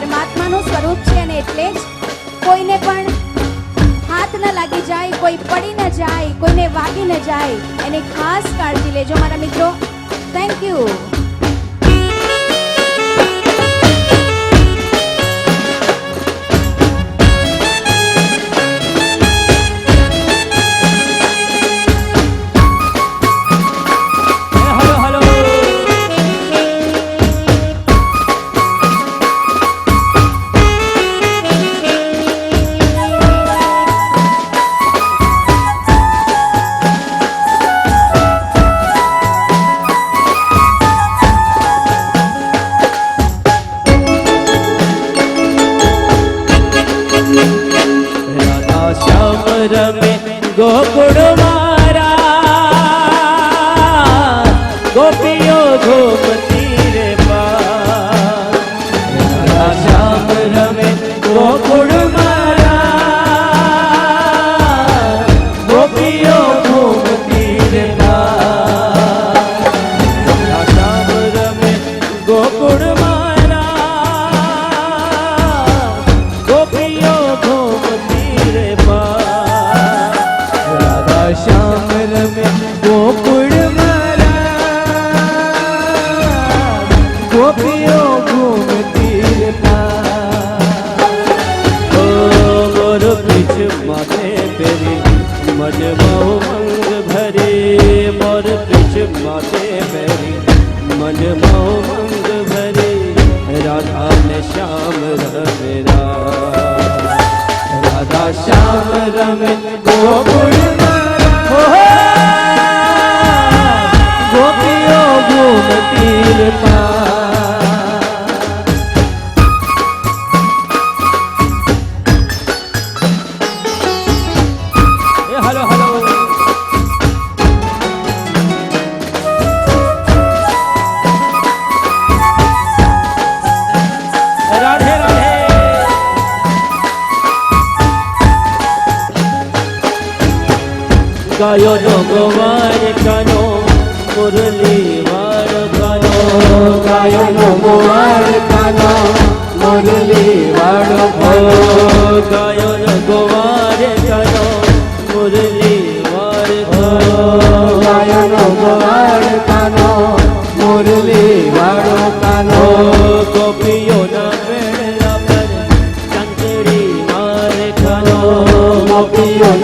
પરમાત્માનું સ્વરૂપ છે અને એટલે જ કોઈને પણ હાથ ન લાગી જાય, કોઈ પડી ન જાય, કોઈને વાગી ન જાય. એની ખાસ કાળજી લેજો મારા મિત્રો. થેન્ક યુ ગોકુળ મારા ગોપીઓ ઘૂમતી મજમાઓ મંગ ભરે મોર પીછ માથે પેરી મજમાઓ મંગ ભરે રાધા ને શ્યામ રમે રાધા શ્યામ રમે ગોકુળ ગાયો નો ગોવાર કાનો મુરલી વાર કાનો. ગાયો નો ગોવાર કાનો મુરલી વાળો ગાયો નો ગોવાર કાનો મુરલી વાર ગાયો નો ગોવાર કાનો મુરલી વાળો કાનો. ગોપીઓ ના મેળા પર ચંચડી મારે કાનો. ગોપીઓ